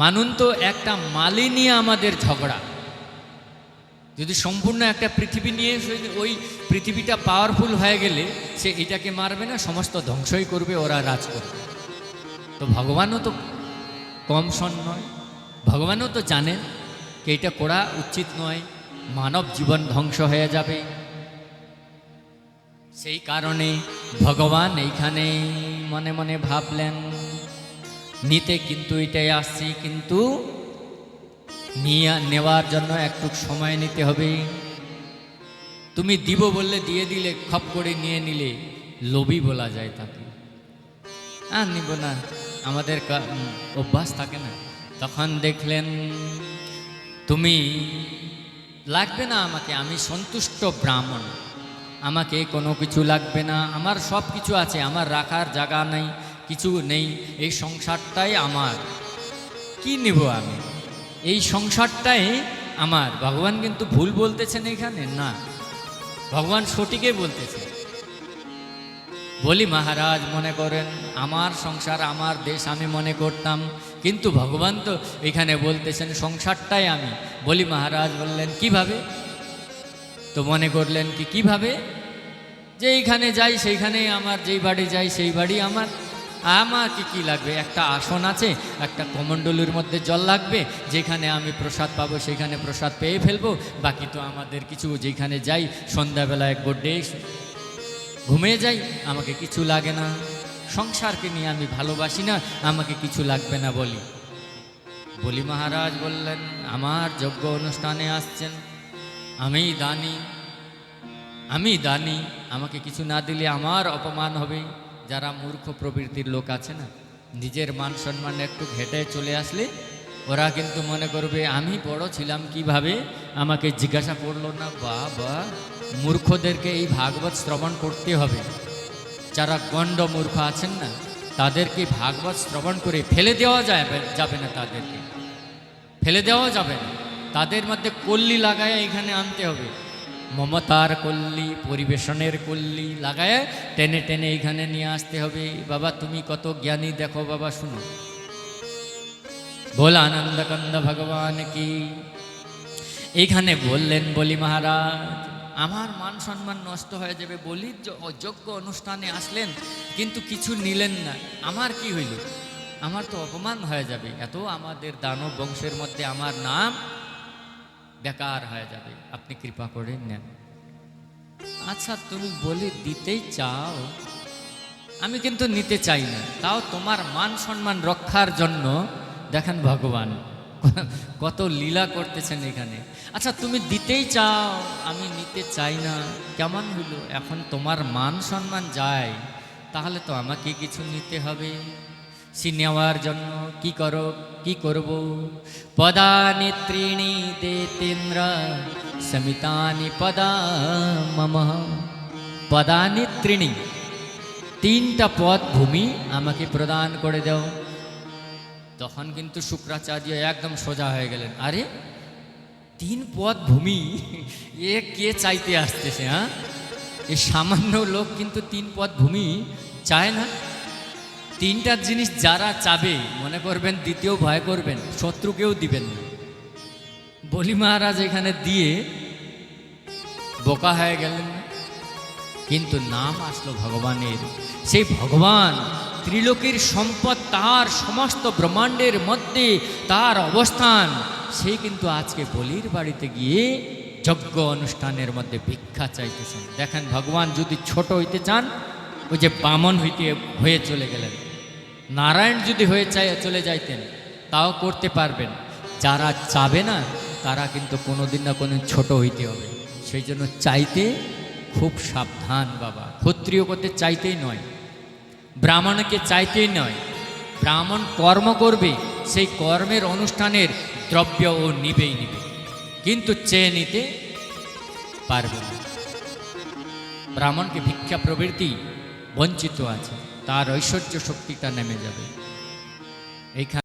মানুন তো একটা মালি নিয়ে আমাদের ঝগড়া। যদি সম্পূর্ণ একটা পৃথিবী নিয়ে ওই পৃথিবীটা পাওয়ারফুল হয়ে গেলে সে এটাকে মারবে না, সমস্ত ধ্বংসই করবে, ওরা রাজ করবে। তো ভগবানও তো কম সন নয়, ভগবানও তো জানেন যে এটা করা উচিত নয়, মানব জীবন ধ্বংস হয়ে যাবে। সেই কারণে ভগবান এইখানে মনে মনে ভাবলেন নিতে কিন্তু এটাই আসছি, কিন্তু নিয়ে, নেওয়ার জন্য একটু সময় নিতে হবে। তুমি দিব বললে দিয়ে দিলে, খপ করে নিয়ে নিলে, লোভী বলা যায় তাকে। আর নিব না, আমাদের অভ্যাস থাকে না। তখন দেখলেন, তুমি লাগবে না আমাকে, আমি সন্তুষ্ট ব্রাহ্মণ। আমাকে কোনো কিছু লাগবে না, আমার সব কিছু আছে, আমার রাখার জায়গা নেই। কিছু নেই, এই সংসারটাই আমার। কি নেব আমি? এই সংসারটাই আমার। ভগবান কিন্তু ভুল বলতেছেন এখানে? না। ভগবান সঠিকই বলতেছে। বলি, মহারাজ, মনে করেন আমার সংসার, আমার দেশ আমি মনে করতাম। কিন্তু ভগবান তো এখানে বলতেছেন সংসারটাই আমি। বলি, মহারাজ বললেন, কীভাবে? তো মনে করলেন কি, কীভাবে? যে এইখানে যাই, সেইখানেই আমার, যেই বাড়ি যাই, সেই বাড়ি আমার। আমার কি লাগবে? একটা আসন আছে, একটা কমণ্ডলুর মধ্যে জল লাগবে, যেখানে আমি প্রসাদ পাবো, সেখানে প্রসাদ পেয়ে ফেলব, বাকি তো আমাদের কিছু যেখানে যাই, সন্ধ্যাবেলা এক বোর্ডে ঘুমিয়ে যাই, আমাকে কিছু লাগে না। সংসারকে নিয়ে আমি ভালোবাসি না, আমাকে কিছু লাগবে না বলি। বলি, মহারাজ বললেন, আমার যজ্ঞ অনুষ্ঠানে আসছেন। আমি দানি আমি দানি, আমাকে কিছু না দিলে আমার অপমান হবে। যারা মূর্খ প্রবৃত্তির লোক আছে না, নিজের মান সম্মান একটু ঘেটে চলে আসলে ওরা কিন্তু মনে করবে, আমি বড় ছিলাম কীভাবে? আমাকে জিজ্ঞাসা করল না বা বা মূর্খদেরকে এই ভাগবত শ্রবণ করতে হবে। যারা গণ্ড মূর্খ আছেন না, তাদেরকে ভাগবত শ্রবণ করে ফেলে দেওয়া যাবে যাবে না তাদেরকে। ফেলে দেওয়া যাবে না। তাদের মধ্যে কল্লি লাগায় এখানে আনতে হবে। মমতার কল্লি, পরিবেশনের কল্লি লাগায় টেনে টেনে এইখানে নিয়ে আসতে হবে। বাবা, তুমি কত জ্ঞানী, দেখো বাবা, শুনো। বল আনন্দকন্দ ভগবান কি? এইখানে বললেন বলি মহারাজ, আমার মান সম্মান নষ্ট হয়ে যাবে, বলি অযোগ্য অনুষ্ঠানে আসলেন, কিন্তু কিছু নিলেন না। আমার কি হইল? আমার তো অপমান হয়ে যাবে। এত আমাদের দানব বংশের মধ্যে আমার নাম বেকার হয়ে যাবে। আপনি কৃপা করে নেন। আচ্ছা তুমি বলে দিতেই চাও। আমি কিন্তু নিতে চাই না। তাও তোমার মান সম্মান রক্ষার জন্য। দেখেন ভগবান, কত লীলা করতেছেন এখানে। আচ্ছা তুমি দিতেই চাও, আমি নিতে চাই না। কেমন হলো? এখন তোমার মান সম্মান যায়, তাহলে তো আমাকে কিছু নিতে হবে। নেওয়ার জন্য কি করো, কি করব? পদানি ত্রিণী দেতেন্দ্র, সমিতানি পদা মম। পদানি তিনটা পদ ভূমি আমাকে প্রদান করে দাও। তখন কিন্তু শুক্রাচার্য একদম সোজা হয়ে গেলেন। আরে, তিন পদ ভূমি? এ কে চাইতে আসতেছে হ্যাঁ? এই সামান্য লোক কিন্তু তিন পদ ভূমি চায় না। তিনটা জিনিস যারা চাবে, মনে করবেন, দ্বিতীয় ভয় করবেন শত্রুকেও দিবেন না। বলি মহারাজ, এখানে দিয়ে বোকা হয়ে গেলেন। কিন্তু নাম আসলো ভগবানের। সেই ভগবান ত্রিলোকীর সম্পদ, তার সমস্ত ব্রহ্মাণ্ডের মধ্যে তার অবস্থান, সে কিন্তু আজকে বলির বাড়িতে গিয়ে যজ্ঞ অনুষ্ঠানের মধ্যে ভিক্ষা চাইতেছেন। দেখেন, ভগবান যদি ছোট হইতে চান, ওই যে বামন হইতে হয়ে চলে গেলেন। নারায়ণ যদি হয়ে চাই চলে যাইতেন, তাও করতে পারবেন। যারা চাবে না, তারা কিন্তু কোনোদিন না কোনো ছোট হইতে হবে। সেই জন্য চাইতে খুব সাবধান, বাবা। ক্ষত্রিয় করতে চাইতেই নয়। ব্রাহ্মণকে চাইতেই নয়। ব্রাহ্মণ কর্ম করবে, সেই কর্মের অনুষ্ঠানের দ্রব্য ও নিবেই নিবে। কিন্তু চেয়ে নিতে পারবে না। ব্রাহ্মণকে ভিক্ষা প্রবৃত্তি বঞ্চিত আছে। তার ঐশ্বর্য শক্তিটা নেমে যাবে। এইখানে